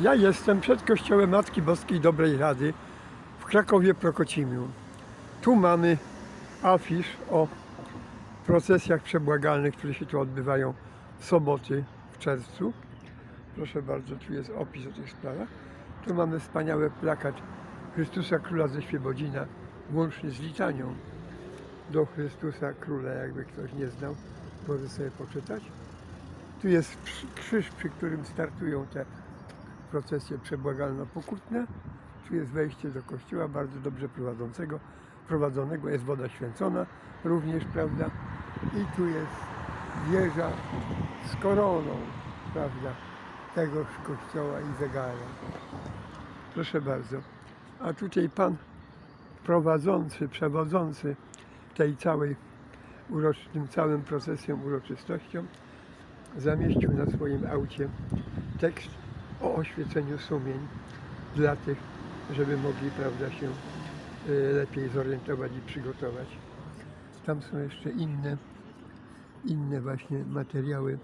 Ja jestem przed kościołem Matki Boskiej Dobrej Rady w Krakowie Prokocimiu. Tu mamy afisz o procesjach przebłagalnych, które się tu odbywają w soboty w czerwcu. Proszę bardzo, tu jest opis o tych sprawach. Tu mamy wspaniały plakat Chrystusa Króla ze Świebodzina, łącznie z litanią do Chrystusa Króla, jakby ktoś nie znał, może sobie poczytać. Tu jest krzyż, przy którym startują te procesje przebłagalno-pokutne. Tu jest wejście do kościoła, bardzo dobrze prowadzącego, prowadzonego, jest woda święcona również, prawda? I tu jest wieża z koroną, prawda, tegoż kościoła i zegara. Proszę bardzo. A tutaj pan prowadzący, przewodzący tej całej tym całym procesją, uroczystością zamieścił na swoim aucie tekst o oświeceniu sumień dla tych, żeby mogli prawda, się y, lepiej zorientować i przygotować. Tam są jeszcze inne, inne właśnie materiały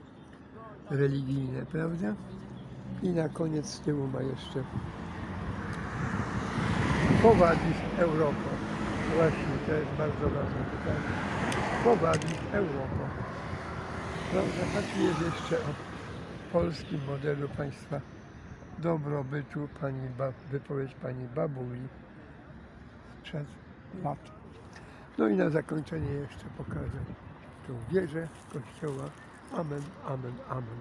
religijne, prawda? I na koniec z tyłu ma jeszcze Powadis Europa. Właśnie, to jest bardzo ważne pytanie. Powadis Europa. Prawda, a tu jest jeszcze o polskim modelu państwa dobrobytu, pani ba, wypowiedź pani Babuli sprzed lat. No i na zakończenie jeszcze pokażę tą wieżę kościoła. Amen, amen, amen.